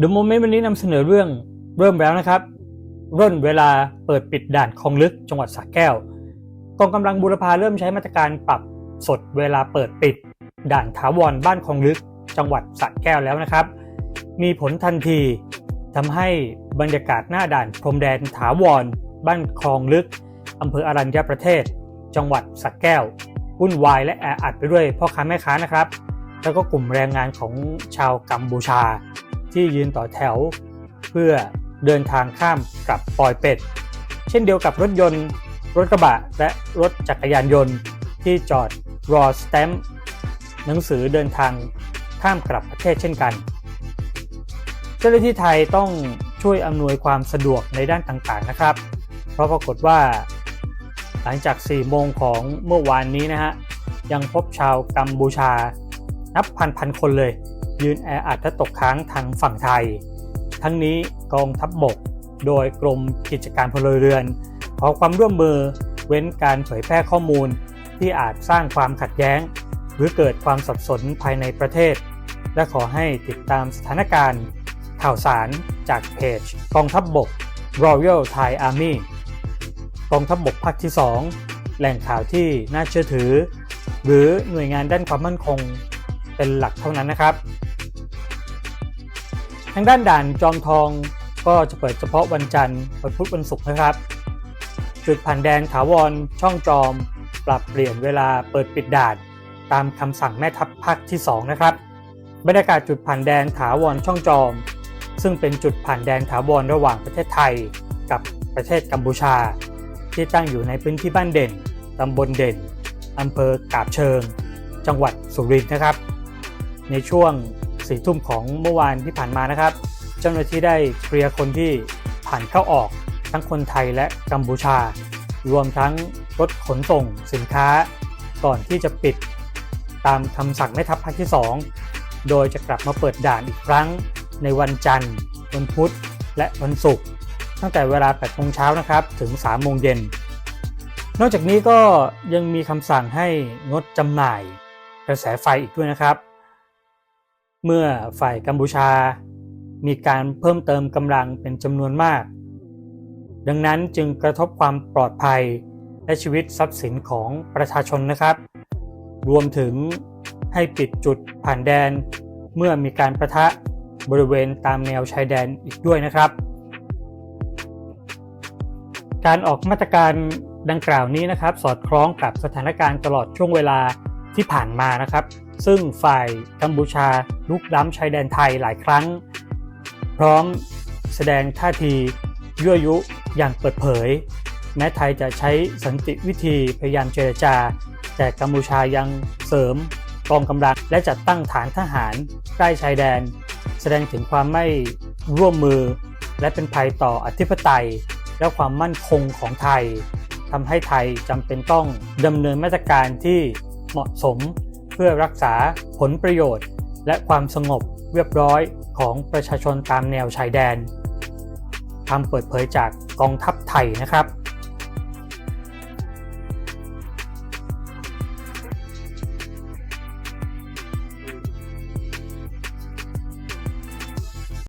The Moment วันนี้นำเสนอเรื่องเริ่มแล้วนะครับ ร่นเวลาเปิดปิดด่านคลองลึกจังหวัดสระแก้ว กองกำลังบูรพาเริ่มใช้มาตรการปรับสดเวลาเปิดปิด ด่านถาวรบ้านคลองลึกจังหวัดสระแก้วแล้วนะครับ มีผลทันทีทำให้บรรยากาศหน้าด่านพรมแดนถาวร บ้านคลองลึกอำเภออรัญญประเทศ จังหวัดสระแก้ววุ่นวายและแออัดไปด้วยพ่อค้าแม่ค้านะครับ แล้วก็กลุ่มแรงงานของชาวกัมพูชา ที่ยืนต่อแถว เพื่อเดินทางข้ามกลับปอยเป็ด เช่นเดียวกับรถยนต์ รถกระบะ และรถจักรยานยนต์ที่จอดรอสแตมป์หนังสือเดินทางข้ามกลับประเทศเช่นกัน เจ้าหน้าที่ไทยต้องช่วยอำนวยความสะดวกในด้านต่างๆนะครับ เพราะปรากฏว่า หลังจาก 4 โมงของเมื่อวานนี้นะฮะยังพบชาวกัมพูชานับพันพันคนเลย ยืนแออัดและตกค้างทางฝั่งไทย ทั้งนี้กองทัพบบก โดยกรมกิจการพลเรือน ขอความร่วมมือเว้นการเผยแพร่ข้อมูลที่อาจสร้างความขัดแย้ง หรือเกิดความสับสนภายในประเทศ และขอให้ติดตามสถานการณ์ ข่าวสารจากเพจกองทัพบบก Royal Thai Army กองทัพบบกภาคที่ 2 แหล่งข่าวที่น่าเชื่อถือ หรือหน่วยงานด้านความมั่นคง เป็นหลักเท่านั้นนะครับ ทางด้านด่านจอมทองก็จะเปิดเฉพาะวันจันทร์วันพุธวันศุกร์นะครับ จุดผ่านแดนถาวรช่องจอม ปรับเปลี่ยนเวลาเปิดปิดด่านตามคำสั่งแม่ทัพภาคที่ 2 นะครับ บรรยากาศจุดผ่านแดนถาวรช่องจอม ซึ่งเป็นจุดผ่านแดนถาวรระหว่างประเทศไทย กับประเทศกัมพูชา ที่ตั้งอยู่ในพื้นที่บ้านเด่นตำบลเด่นอำเภอกาบเชิง จังหวัดสุรินทร์นะครับ ในช่วงสี่ทุ่มของเมื่อวานที่ผ่านมานะครับ เจ้าหน้าที่ได้เคลียร์คนที่ผ่านเข้าออกทั้งคนไทยและกัมพูชา รวมทั้งรถขนส่งสินค้า ก่อนที่จะปิดตามคำสั่งแม่ทัพภาคที่ 2 โดยจะกลับมาเปิดด่านอีกครั้ง ในวันจันทร์ วันพุธ และวันศุกร์ตั้งแต่เวลา8โมงเช้านะครับ ถึง3โมงเย็น นอกจากนี้ก็ยังมีคำสั่งให้งดจำหน่ายกระแสไฟอีกด้วยนะครับ เมื่อฝ่ายกัมพูชา มีการเพิ่มเติมกำลังเป็นจำนวนมาก ดังนั้นจึงกระทบความปลอดภัยและชีวิตทรัพย์สินของประชาชนนะครับ รวมถึงให้ปิดจุดผ่านแดน เมื่อมีการประทะบริเวณตามแนวชายแดนอีกด้วยนะครับ การออกมาตรการดังกล่าวนี้นะครับ สอดคล้องกับสถานการณ์ตลอดช่วงเวลาที่ผ่านมานะครับ ซึ่งฝ่ายกัมพูชาลุกล้ำชายแดนไทยหลายครั้ง พร้อมแสดงท่าทียั่วยุอย่างเปิดเผย แม้ไทยจะใช้สันติวิธีพยายามเจรจา แต่กัมพูชายังเสริมกองกำลังและจัดตั้งฐานทหารใกล้ชายแดน แสดงถึงความไม่ร่วมมือ และเป็นภัยต่ออธิปไตย และความมั่นคงของไทยทำให้ไทยจำเป็นต้องดำเนินมาตรการที่เหมาะสม เพื่อรักษาผลประโยชน์ และความสงบเรียบร้อยของประชาชนตามแนวชายแดนคำเปิดเผยจากกองทัพไทยนะครับ